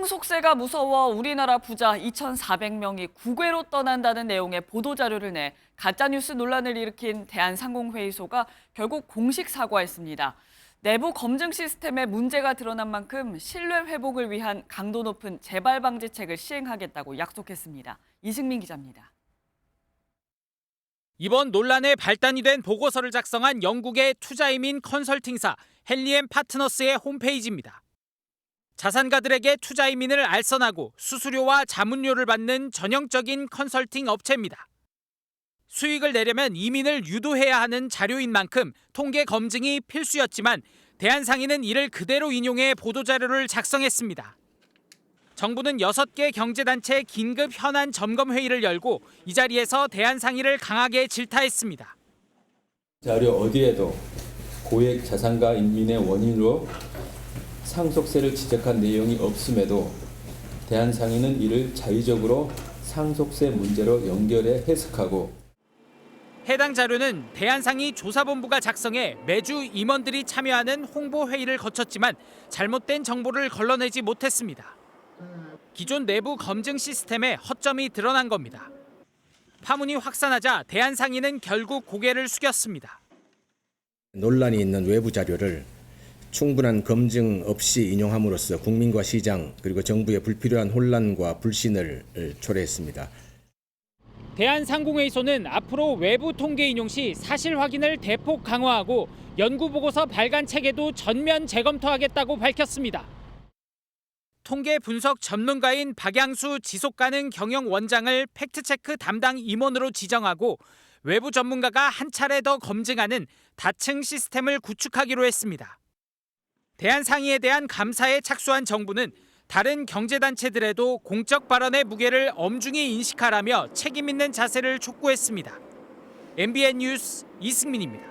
상속세가 무서워 우리나라 부자 2,400명이 국외로 떠난다는 내용의 보도자료를 내 가짜뉴스 논란을 일으킨 대한상공회의소가 결국 공식 사과했습니다. 내부 검증 시스템에 문제가 드러난 만큼 신뢰 회복을 위한 강도 높은 재발 방지책을 시행하겠다고 약속했습니다. 이승민 기자입니다. 이번 논란의 발단이 된 보고서를 작성한 영국의 투자이민 컨설팅사 헨리엠 파트너스의 홈페이지입니다. 자산가들에게 투자 이민을 알선하고 수수료와 자문료를 받는 전형적인 컨설팅 업체입니다. 수익을 내려면 이민을 유도해야 하는 자료인 만큼 통계 검증이 필수였지만 대한상인은 이를 그대로 인용해 보도자료를 작성했습니다. 정부는 6개 경제단체 긴급 현안 점검 회의를 열고 이 자리에서 대한상인을 강하게 질타했습니다. 자료 어디에도 고액 자산가 인민의 원인으로 상속세를 지적한 내용이 없음에도 대한상인은 이를 자의적으로 상속세 문제로 연결해 해석하고 해당 자료는 대한상이 조사본부가 작성해 매주 임원들이 참여하는 홍보 회의를 거쳤지만 잘못된 정보를 걸러내지 못했습니다. 기존 내부 검증 시스템에 허점이 드러난 겁니다. 파문이 확산하자 대한상인은 결국 고개를 숙였습니다. 논란이 있는 외부 자료를 충분한 검증 없이 인용함으로써 국민과 시장 그리고 정부의 불필요한 혼란과 불신을 초래했습니다. 대한상공회의소는 앞으로 외부 통계 인용 시 사실 확인을 대폭 강화하고 연구 보고서 발간 체계도 전면 재검토하겠다고 밝혔습니다. 통계 분석 전문가인 박양수 지속가능 경영 원장을 팩트체크 담당 임원으로 지정하고 외부 전문가가 한 차례 더 검증하는 다층 시스템을 구축하기로 했습니다. 대한 상의에 대한 감사에 착수한 정부는 다른 경제단체들에도 공적 발언의 무게를 엄중히 인식하라며 책임 있는 자세를 촉구했습니다. MBN 뉴스 이승민입니다.